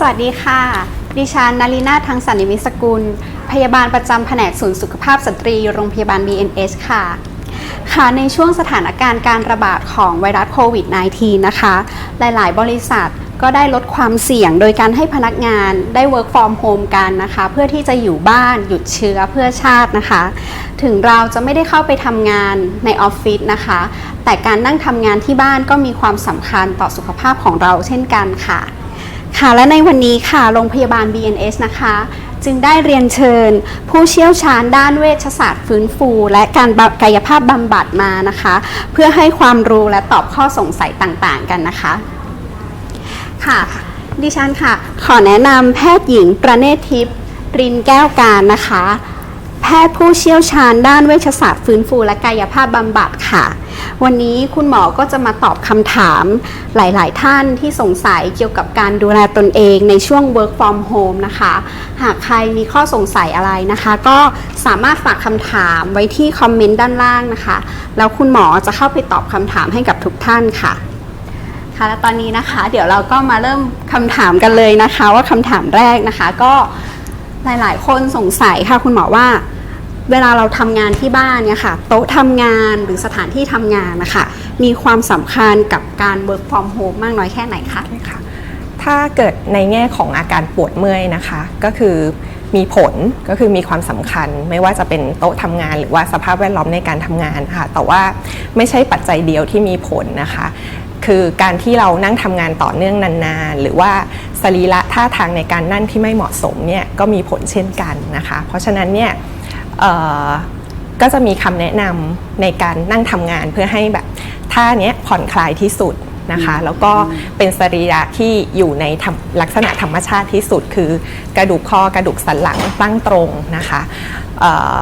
สวัสดีค่ะ ดิฉันนารินาทางสันนิมิสกุล พยาบาลประจำแผนกศูนย์สุขภาพสตรี โรงพยาบาล BNS ค่ะ ค่ะในช่วงสถานการณ์การระบาดของไวรัสโควิด -19 นะคะ หลาย ๆ บริษัทก็ได้ลดความเสี่ยงโดยการให้พนักงานได้ work from home กันนะคะ เพื่อที่จะอยู่บ้านหยุดเชื้อเพื่อชาตินะคะ ถึงเราจะไม่ได้เข้าไปทำงานในออฟฟิศนะคะ แต่การนั่งทำงานที่บ้านก็มีความสำคัญต่อสุขภาพของเราเช่นกันค่ะ ค่ะและในวันนี้ค่ะโรงพยาบาล BNS นะคะ จึงได้เรียนเชิญ ผู้เชี่ยวชาญด้านเวชศาสตร์ฟื้นฟู และการกายภาพบำบัดมานะคะ เพื่อให้ความรู้และตอบข้อสงสัยต่างๆกันนะคะ ค่ะ ดิฉันค่ะ ขอแนะนำแพทย์หญิงประเนศทิพย์รินแก้วการนะคะ พทย์ผู้เชี่ยวชาญด้านเวชศาสตร์ฟื้นฟูและกายภาพบำบัดค่ะ วันนี้คุณหมอก็จะมาตอบคำถามหลาย ๆ ท่านที่สงสัยเกี่ยวกับการดูแลตนเองในช่วง work from home นะคะ หากใครมีข้อสงสัยอะไรนะคะ ก็สามารถฝากคำถามไว้ที่คอมเมนต์ด้านล่างนะคะ แล้วคุณหมอจะเข้าไปตอบคำถามให้กับทุกท่านค่ะค่ะและตอนนี้นะคะเดี๋ยวเราก็มาเริ่มคำถามกันเลยนะคะ ว่าคำถามแรกนะคะ ก็หลาย ๆ คนสงสัยค่ะคุณหมอว่า เวลาเราทำงานที่บ้านเนี่ยค่ะ โต๊ะทำงานหรือสถานที่ทำงานนะคะ มีความสำคัญกับการ work from home มากน้อยแค่ไหนคะค่ะ ถ้าเกิดในแง่ของอาการปวดเมื่อยนะคะ ก็คือมีผลก็คือมีความสำคัญ ไม่ว่าจะเป็นโต๊ะทำงาน หรือว่าสภาพแวดล้อมในการทำงานค่ะแต่ว่าไม่ใช่ปัจจัยเดียวที่มีผลนะคะ คือการที่เรานั่งทำงานต่อเนื่องนานๆ หรือว่าสรีระท่าทางในการนั่งที่ไม่เหมาะสมเนี่ยก็มีผลเช่นกันนะคะ เพราะฉะนั้นเนี่ย ก็จะมีคำแนะนำในการนั่งทำงานเพื่อให้แบบท่าเนี้ยผ่อนคลายที่สุดนะคะ แล้วก็เป็นสรีระที่อยู่ในธรรมลักษณะธรรมชาติที่สุด คือกระดูกคอกระดูกสันหลังตั้งตรงนะคะเอ่อ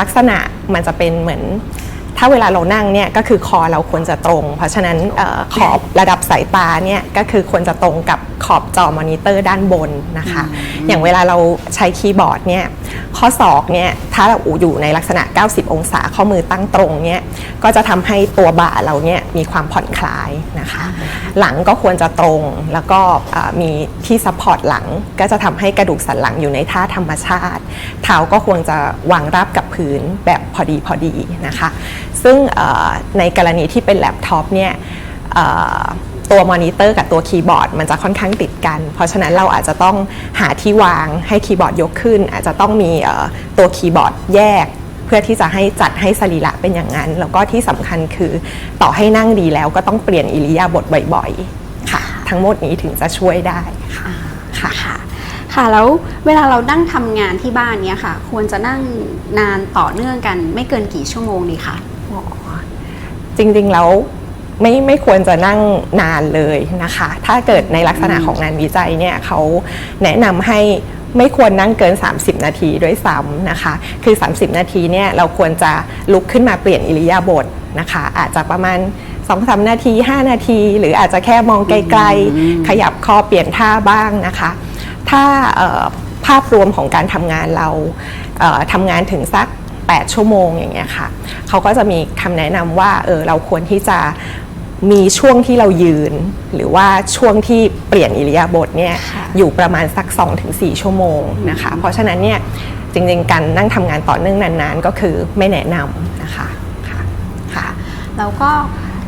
ลักษณะมันจะเป็นเหมือน ถ้าเวลาเรานั่งเนี่ยก็คือคอเราควรจะตรง เพราะฉะนั้นเออขอบระดับสายตาเนี่ยก็คือควรจะตรงกับขอบจอมอนิเตอร์ด้านบนนะคะ อย่างเวลาเราใช้คีย์บอร์ดเนี่ยข้อศอกเนี่ยถ้าเราอยู่ในลักษณะ 90 องศาข้อมือตั้งตรงเนี่ยก็จะทำให้ตัวบ่าเราเนี่ยมีความผ่อนคลายนะคะ หลังก็ควรจะตรงแล้วก็เอ่อมีที่ซัพพอร์ตหลังก็จะทำให้กระดูกสันหลังอยู่ในท่าธรรมชาติ เท้าก็ควรจะวางราบกับพื้นแบบพอดีพอดีนะคะ ซึ่งในกรณีที่เป็นแล็ปท็อปเนี่ยตัวมอนิเตอร์กับตัวคีย์บอร์ดมันจะค่อนข้างติดกัน เพราะฉะนั้นเราอาจจะต้องหาที่วางให้คีย์บอร์ดยกขึ้น อาจจะต้องมีตัวคีย์บอร์ดแยก เพื่อที่จะให้จัดให้สรีระเป็นอย่างนั้น แล้วก็ที่สำคัญคือต่อให้นั่งดีแล้วก็ต้องเปลี่ยนอิริยาบถบ่อยๆค่ะ ทั้งหมดนี้ถึงจะช่วยได้ค่ะค่ะค่ะแล้วเวลาเรานั่งทำงานที่บ้านเนี่ยค่ะ ควรจะนั่งนานต่อเนื่องกันไม่เกินกี่ชั่วโมงดีคะ จริงๆแล้วไม่ไม่ควรจะนั่งนานเลยนะคะ ถ้าเกิดในลักษณะของงานวิจัยเนี่ยเขาแนะนำให้ไม่ควรนั่งเกิน 30 นาทีด้วยซ้ำนะคะ คือ 30 นาทีเนี่ยเราควรจะลุกขึ้นมาเปลี่ยนอิริยาบถนะคะ อาจจะประมาณ2-3นาที 5 นาที หรืออาจจะแค่มองไกลๆ ขยับคอเปลี่ยนท่าบ้างนะคะ ถ้าเอ่อภาพรวมของการทำงานเราเอ่อทำงานถึงสัก 8 ชั่วโมงอย่างเงี้ยค่ะเขาก็จะมีคำแนะนำว่าเออเราควรที่จะมีช่วงที่เรายืน หรือว่าช่วงที่เปลี่ยนอิริยาบถเนี่ยค่ะอยู่ประมาณสัก 2-4 ชั่วโมงนะคะ เพราะฉะนั้นเนี่ยจริงๆการนั่งทำงานต่อเนื่องนานๆ ก็คือไม่แนะนำนะคะค่ะค่ะแล้วก็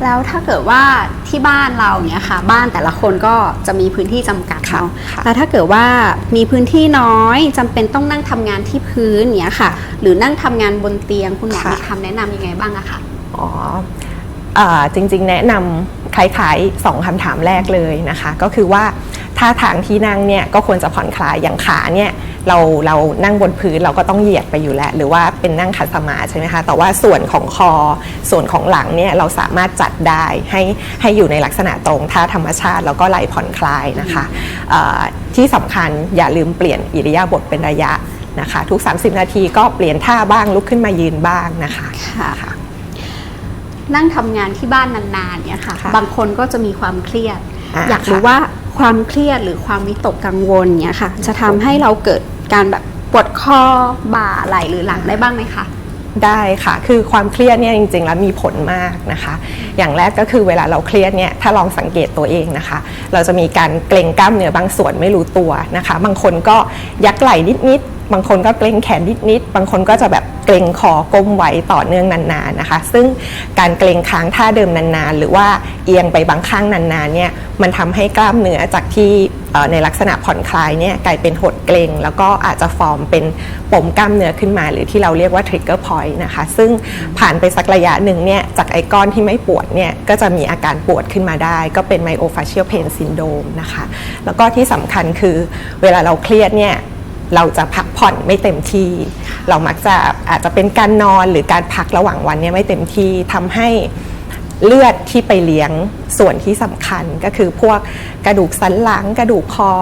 แล้วถ้าเกิดว่าที่บ้านเราเนี่ยค่ะ บ้านแต่ละคนก็จะมีพื้นที่จำกัดค่ะเนาะค่ะแล้วถ้าเกิดว่ามีพื้นที่น้อยจำเป็นต้องนั่งทำงานที่พื้นเนี่ยค่ะ หรือนั่งทำงานบนเตียงคุณหมอค่ะ มีคำแนะนำยังไงบ้างอะคะอ๋อเอ่อจริงๆ แนะนำคล้ายๆสองคำถามแรกเลยนะคะ ก็คือว่าท่าทางที่นั่งเนี่ยก็ควรจะผ่อนคลายอย่างขาเนี่ย เราเรานั่งบนพื้นเราก็ต้องเหยียดไปอยู่แล้ว หรือว่าเป็นนั่งขัดสมาธิใช่ไหมคะ แต่ว่าส่วนของคอส่วนของหลังเนี่ยเราสามารถจัดได้ให้ให้อยู่ในลักษณะตรงท่าธรรมชาติ แล้วก็ไหลผ่อนคลายนะคะเอ่อที่สำคัญอย่าลืมเปลี่ยนอิริยาบถเป็นระยะนะคะ ทุก 30 นาทีก็เปลี่ยนท่าบ้างลุกขึ้นมายืนบ้างนะคะค่ะนั่งทำงานที่บ้านนานๆเนี่ยค่ะค่ะบางคนก็จะมีความเครียดอ่าอยากรู้ค่ะว่าความเครียดหรือความวิตกกังวลเนี่ยค่ะ จะทำให้เราเกิด การแบบปวดข้อบ่าไหล่หรือหลังได้บ้างไหมคะ ได้ค่ะ คือความเครียดเนี่ยจริงๆ แล้วมีผลมากนะคะ อย่างแรกก็คือเวลาเราเครียดเนี่ย ถ้าลองสังเกตตัวเองนะคะ เราจะมีการเกร็งกล้ามเนื้อบางส่วนไม่รู้ตัวนะคะ บางคนก็ยักไหล่นิดๆ บางคนก็เกรงแขนนิดๆบางคนก็จะแบบเกรงคอก้มไว้ต่อเนื่องนานๆนะคะ ซึ่งการเกรงค้างท่าเดิมนานๆ หรือว่าเอียงไปบางข้างนานๆเนี่ยมันทำให้กล้ามเนื้อจากที่ในลักษณะผ่อนคลายเนี่ยกลายเป็นหดเกร็งแล้วก็อาจจะฟอร์มเป็นปมกล้ามเนื้อขึ้นมา หรือที่เราเรียกว่า trigger point นะคะ ซึ่งผ่านไปสักระยะหนึ่งเนี่ยจากไอ้ก้อนที่ไม่ปวดเนี่ยก็จะมีอาการปวดขึ้นมาได้ ก็เป็น myofascial pain syndrome นะคะ แล้วก็ที่สำคัญคือเวลาเราเครียดเนี่ย เราจะพักผ่อนไม่เต็มที่ เรามักจะอาจจะเป็นการนอนหรือการพักระหว่างวันเนี่ยไม่เต็มที่ทำให้เลือดที่ไปเลี้ยงส่วนที่สำคัญก็คือพวกกระดูกสันหลัง กระดูกคอ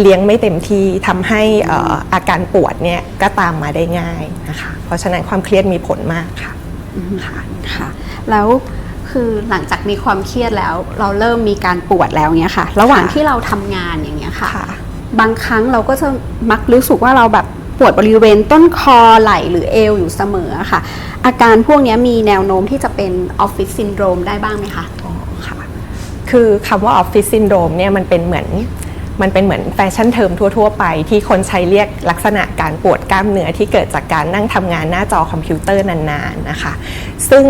เลี้ยงไม่เต็มที่ทำให้เอ่ออาการปวดเนี่ยก็ตามมาได้ง่ายนะคะ เพราะฉะนั้นความเครียดมีผลมากค่ะค่ะค่ะ แล้วคือหลังจากมีความเครียดแล้ว เราเริ่มมีการปวดแล้วเนี้ยค่ะ ระหว่างค่ะที่เราทำงานอย่างเงี้ยค่ะค่ะ บางครั้งเราก็จะมักรู้สึกว่าเราแบบปวดบริเวณต้นคอไหล่หรือเอวอยู่เสมอค่ะ อาการพวกนี้มีแนวโน้มที่จะเป็นออฟฟิศซินโดรมได้บ้างไหมคะอ๋อค่ะคือคำว่าออฟฟิศซินโดรมเนี่ยมันเป็นเหมือนมันเป็นเหมือนแฟชั่นเทอมทั่ว ๆ ไปที่คนใช้เรียกลักษณะการปวดกล้ามเนื้อที่เกิดจากการนั่งทำงานหน้าจอคอมพิวเตอร์นานๆนะคะ ซึ่ง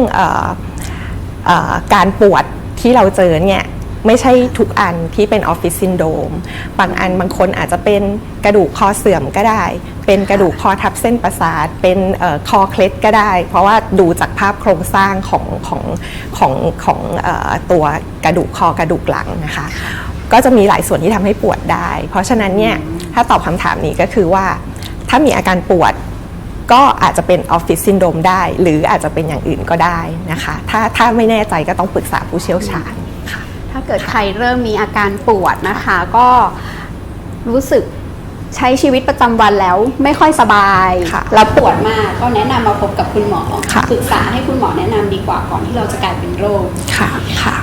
การปวดที่เราเจอเนี่ย ไม่ใช่ทุกอันที่เป็นออฟฟิศซินโดมบางอันบางคนอาจจะเป็นกระดูกคอเสื่อมก็ได้ เป็นกระดูกคอทับเส้นประสาท เป็นออคอเคล็ดก็ได้ เพราะว่าดูจากภาพโครงสร้างของของของของออตัวกระดูกคอกระดูกหลังนะคะ ก็จะมีหลายส่วนที่ทำให้ปวดได้ เพราะฉะนั้นเนี่ยถ้าตอบคำถามนี้ก็คือว่า ถ้ามีอาการปวดก็อาจจะเป็นออฟฟิศซินโดมได้ หรืออาจจะเป็นอย่างอื่นก็ได้นะคะ ถ้าถ้าไม่แน่ใจก็ต้องปรึกษาผู้เชี่ยวชาญ ถ้าเกิดใครเริ่มมีอาการปวดนะคะ ก็รู้สึกใช้ชีวิตประจำวันแล้วไม่ค่อยสบายค่ะแล้วปวดมากก็แนะนำมาพบกับคุณหมอค่ะปรึกษาให้คุณหมอแนะนำดีกว่าก่อนที่เราจะกลายเป็นโรค ค่ะค่ะ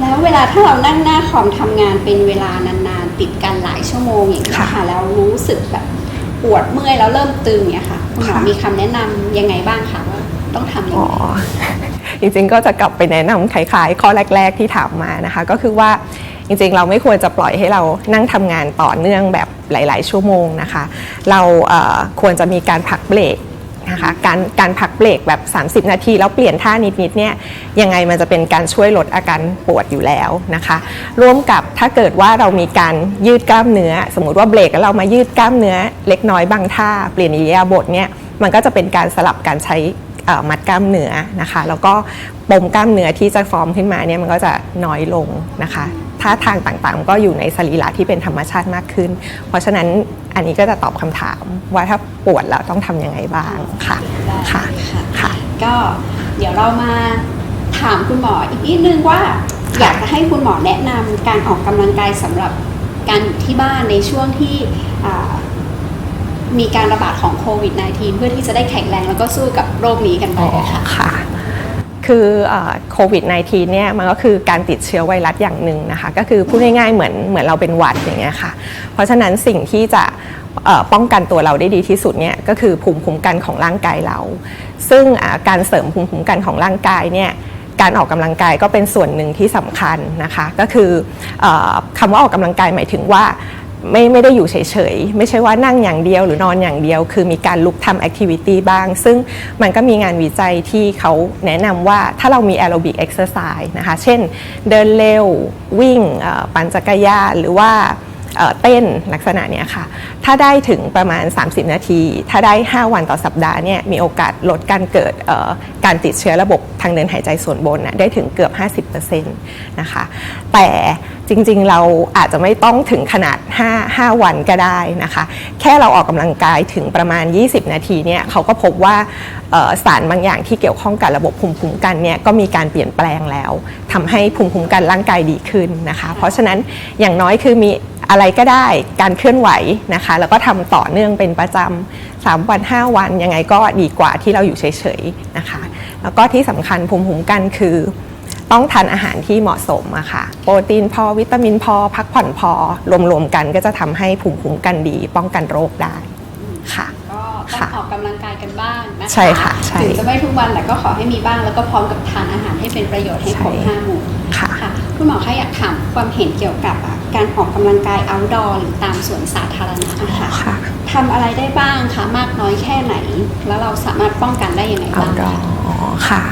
แล้วเวลาถ้าเรานั่งหน้าคอมทำงานเป็นเวลานานๆติดกันหลายชั่วโมงอย่างนี้ยค่ะ ค่ะ แล้วรู้สึกแบบปวดเมื่อยแล้วเริ่มตึงเนี่ยค่ะคุณหมอค่ะ มีคำแนะนำยังไงบ้างคะว่า ต้องทำยังอ๋อไงจริงๆก็จะกลับไปแนะนำคล้ายๆ ข้อแรก ๆ ที่ถามมานะคะ ก็คือว่าจริงๆ เราไม่ควรจะปล่อยให้เรานั่งทำงานต่อเนื่องแบบหลาย ๆ ชั่วโมงนะคะ เราควรจะมีการพักเบรกนะคะการการพักเบรกแบบ 30 นาทีแล้วเปลี่ยนท่านิดๆเนี่ยยังไงมันจะเป็นการช่วยลดอาการปวดอยู่แล้วนะคะ ร่วมกับถ้าเกิดว่าเรามีการยืดกล้ามเนื้อ สมมุติว่าเบรกแล้วเรามายืดกล้ามเนื้อ เล็กน้อยบางท่า เปลี่ยนอิริยาบถเนี่ยมันก็จะเป็นการสลับการใช้ มัดกล้ามเนื้อนะคะ แล้วก็ปมกล้ามเนื้อที่จะฟอร์มขึ้นมาเนี่ยมันก็จะน้อยลงนะคะท่าทางต่างๆ ก็อยู่ในสรีระที่เป็นธรรมชาติมากขึ้น เพราะฉะนั้นอันนี้ก็จะตอบคำถามว่าถ้าปวดแล้วต้องทำยังไงบ้างค่ะค่ะค่ะ ก็เดี๋ยวเรามาถามคุณหมออีกนิดนึงว่า อยากจะให้คุณหมอแนะนำการออกกำลังกายสำหรับการอยู่ที่บ้านในช่วงที่ มีการระบาดของโควิด -19 เพื่อที่จะได้แข็งแรงแล้วก็สู้กับโรคนี้กันไปค่ะค่ะคือโควิด -19 เนี่ยมันก็คือการติดเชื้อไวรัสอย่างหนึ่งนะคะก็คือพูดง่ายๆเหมือนเหมือนเราเป็นหวัดอย่างเงี้ยค่ะ เพราะฉะนั้นสิ่งที่จะป้องกันตัวเราได้ดีที่สุดเนี่ยก็คือภูมิคุ้มกันของร่างกายเรา ซึ่งการเสริมภูมิคุ้มกันของร่างกายเนี่ยการออกกำลังกายก็เป็นส่วนหนึ่งที่สำคัญนะคะ ก็คือออคำว่าออกกำลังกายหมายถึงว่า ไม่ไม่ได้อยู่เฉยๆ ไม่ใช่ว่านั่งอย่างเดียวหรือนอนอย่างเดียว คือมีการลุกทำแอคทิวิตี้บ้าง ซึ่งมันก็มีงานวิจัยที่เขาแนะนำว่าถ้าเรามีแอโรบิกเอ็กซ์ไซส์นะคะ เช่นเดินเร็ว วิ่งปั่นจักรยานหรือว่าเต้นลักษณะเนี้ยค่ะ ถ้าได้ถึงประมาณ 30 นาที ถ้าได้ 5 วันต่อสัปดาห์เนี่ยมีโอกาสลดการเกิดการติดเชื้อระบบทางเดินหายใจส่วนบนนะได้ถึงเกือบ 50%นะคะ แต่ จริงๆ เราอาจจะไม่ต้องถึงขนาด 5 5 วันก็ได้นะคะ แค่เราออกกำลังกายถึงประมาณ 20 นาทีเนี่ยเขาก็พบว่าสารบางอย่างที่เกี่ยวข้องกับระบบภูมิคุ้มกันเนี่ยก็มีการเปลี่ยนแปลงแล้วทำให้ภูมิคุ้มกันร่างกายดีขึ้นนะคะ เพราะฉะนั้นอย่างน้อยคือมีอะไรก็ได้การเคลื่อนไหวนะคะ แล้วก็ทำต่อเนื่องเป็นประจำ3วัน 5 วันยังไงก็ดีกว่าที่เราอยู่เฉยๆนะคะ แล้วก็ที่สำคัญภูมิคุ้มกันคือ ต้องทานอาหารที่เหมาะสมอะค่ะ โปรตีนพอวิตามินพอ พักผ่อนพอ รวมๆกันก็จะทำให้ภูมิคุ้มกันดี ป้องกันโรคได้ค่ะ ก็ต้องค่ะออกกำลังกายกันบ้างนะคะใช่ค่ะใช่ถึงจะไม่ทุกวันแต่ก็ขอให้มีบ้างแล้วก็พร้อมกับทานอาหารให้เป็นประโยชน์ให้ครบใช่ห้าหมู่ค่ะค่ะคุณหมอคะอยากถามความเห็นเกี่ยวกับอะการออกกำลังกาย outdoor หรือตามสวนสาธารณะอะค่ะค่ะทำอะไรได้บ้างคะมากน้อยแค่ไหน แล้วเราสามารถป้องกันได้ยังไงเอาบ้างดอคะค่ะ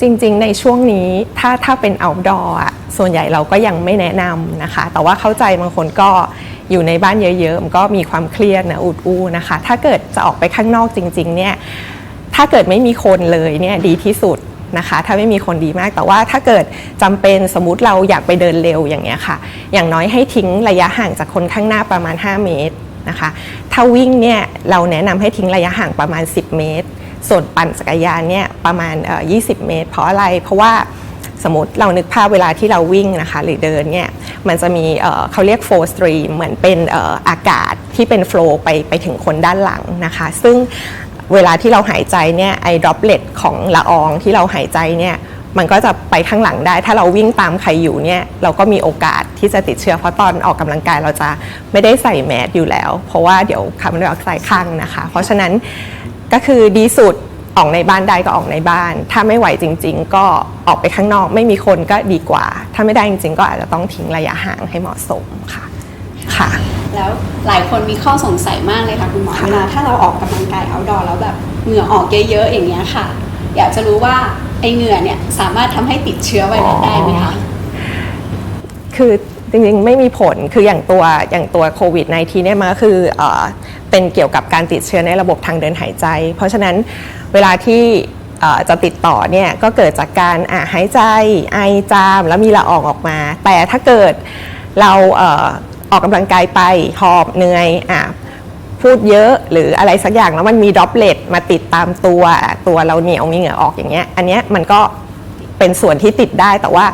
จริงๆ ในช่วงนี้ถ้าถ้าเป็น outdoor อะส่วนใหญ่เราก็ยังไม่แนะนำนะคะ แต่ว่าเข้าใจบางคนก็อยู่ในบ้านเยอะๆ มันก็มีความเครียดนะอุดอู้นะคะ ถ้าเกิดจะออกไปข้างนอกจริงๆเนี่ยถ้าเกิดไม่มีคนเลยเนี่ยดีที่สุดนะคะ ถ้าไม่มีคนดีมากแต่ว่าถ้าเกิดจำเป็นสมมุติเราอยากไปเดินเร็วอย่างเงี้ยค่ะ อย่างน้อยให้ทิ้งระยะห่างจากคนข้างหน้าประมาณ 5 เมตรนะคะ ถ้าวิ่งเนี่ยเราแนะนำให้ทิ้งระยะห่างประมาณ 10 เมตร ส่วนปั่นจักรยานเนี่ยประมาณ 20 เมตร เพราะอะไร เพราะว่าสมมติเรานึกภาพเวลาที่เราวิ่งนะคะหรือเดินเนี่ยมันจะมีเขาเรียกโฟสตรีมเหมือนเป็นอากาศที่เป็นโฟล์ไปไปถึงคนด้านหลังนะคะ ซึ่งเวลาที่เราหายใจเนี่ยไอ้ดรอปเลตของละอองที่เราหายใจเนี่ยมันก็จะไปข้างหลังได้ ถ้าเราวิ่งตามใครอยู่เนี่ยเราก็มีโอกาสที่จะติดเชื้อเพราะตอนออกกำลังกายเราจะไม่ได้ใส่แมสอยู่แล้ว เพราะว่าเดี๋ยวคาร์บอนไดออกไซด์ข้างนะคะ เพราะฉะนั้น ก็คือดีสุดออกในบ้านได้ก็ออกในบ้าน ถ้าไม่ไหวจริง ๆ ก็ออกไปข้างนอก ไม่มีคนก็ดีกว่า ถ้าไม่ได้จริง ๆ ก็อาจจะต้องทิ้งระยะห่างให้เหมาะสมค่ะค่ะ แล้วหลายคนมีข้อสงสัยมากเลยค่ะคุณหมอค่ะเวลาถ้าเราออกกำลังกาย outdoor แล้วแบบเหงื่อออกเยอะๆอย่างเงี้ยค่ะ อยากจะรู้ว่าไอเหงื่อเนี่ยสามารถทำให้ติดเชื้อไวรัสได้ไหมคะคือ จริงๆ ไม่มีผลคืออย่างตัวอย่างตัวโควิด -19 เนี่ยมันก็คือเออเป็นเกี่ยวกับการติดเชื้อในระบบทางเดินหายใจ เพราะฉะนั้นเวลาที่เอ่อจะติดต่อเนี่ยก็เกิดจากการอะหายใจไอจามแล้วมีละอองออกมา แต่ถ้าเกิดเราเอ่อออกกำลังกายไปหอบเหนื่อยอะพูดเยอะหรืออะไรสักอย่างแล้วมันมีดรอปเลตมาติดตามตัวตัวเราเหนียวมีเหงื่อออกอย่างเงี้ยอันเนี้ยมันก็เป็นส่วนที่ติดได้แต่ว่า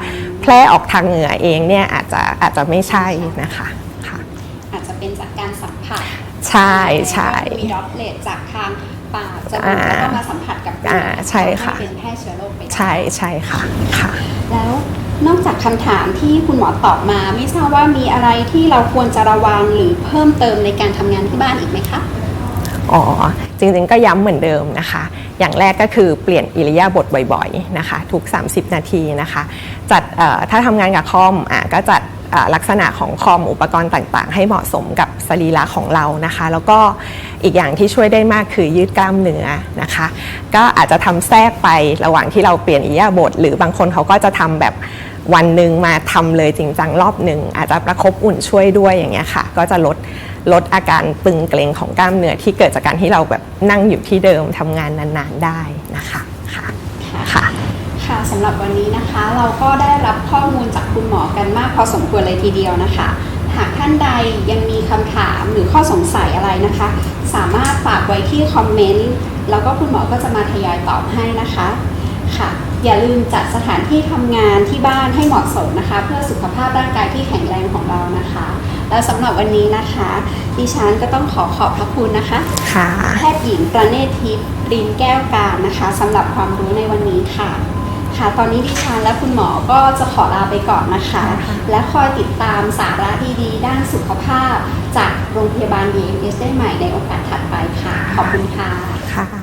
แพร่ออกทางเหงื่อเองเนี่ยอาจจะอาจจะไม่ใช่นะคะค่ะอาจจะเป็นจากการสัมผัสใช่ใช่มีดรอปเลตจากทางปากจมูอ่ากแล้วก็มาสัมผัสกับอ่าใช่ค่ะทำให้เป็นแพร่เชื้อโรคไปได้ใช่ใช่ค่ะค่ะ แล้วนอกจากคำถามที่คุณหมอตอบมา ไม่ทราบว่ามีอะไรที่เราควรจะระวังหรือเพิ่มเติมในการทำงานที่บ้านอีกไหมคะอ๋อ จริงๆก็ย้ำเหมือนเดิมนะคะ อย่างแรกก็คือเปลี่ยนอิริยาบถบ่อยๆนะคะ ทุก 30 นาทีนะคะ จัดถ้าทำงานกับคอมอะก็จัดลักษณะของคอมอุปกรณ์ต่างๆ ให้เหมาะสมกับสรีระของเรานะคะ แล้วก็อีกอย่างที่ช่วยได้มากคือยืดกล้ามเนื้อนะคะ ก็อาจจะทำแทรกไประหว่างที่เราเปลี่ยนอิริยาบถหรือบางคนเขาก็จะทำแบบ วันหนึ่งมาทำเลยจริงจังรอบหนึ่งอาจจะประคบอุ่นช่วยด้วยอย่างเงี้ยค่ะ ก็จะลดลดอาการตึงเกร็งของกล้ามเนื้อที่เกิดจากการที่เราแบบนั่งอยู่ที่เดิมทำงานนานๆได้นะคะค่ะค่ะค่ะสำหรับวันนี้นะคะเราก็ได้รับข้อมูลจากคุณหมอกันมากพอสมควรเลยทีเดียวนะคะ หากท่านใดยังมีคำถามหรือข้อสงสัยอะไรนะคะ สามารถฝากไว้ที่คอมเมนต์แล้วก็คุณหมอก็จะมาทยอยตอบให้นะคะค่ะ อย่าลืมจัดสถานที่ทำงานที่บ้านให้เหมาะสมนะคะ เพื่อสุขภาพร่างกายที่แข็งแรงของเรานะคะ และสำหรับวันนี้นะคะ ดิฉันก็ต้องขอขอบพระคุณนะคะค่ะแพทย์หญิงประเนศทิพย์รินแก้วการนะคะสำหรับความรู้ในวันนี้ค่ะค่ะ ตอนนี้ดิฉันและคุณหมอก็จะขอลาไปก่อนนะคะ และคอยติดตามสาระดีๆ ด้านสุขภาพ จากโรงพยาบาล BMS ได้ใหม่ในโอกาสถัดไปค่ะ ขอบคุณค่ะค่ะ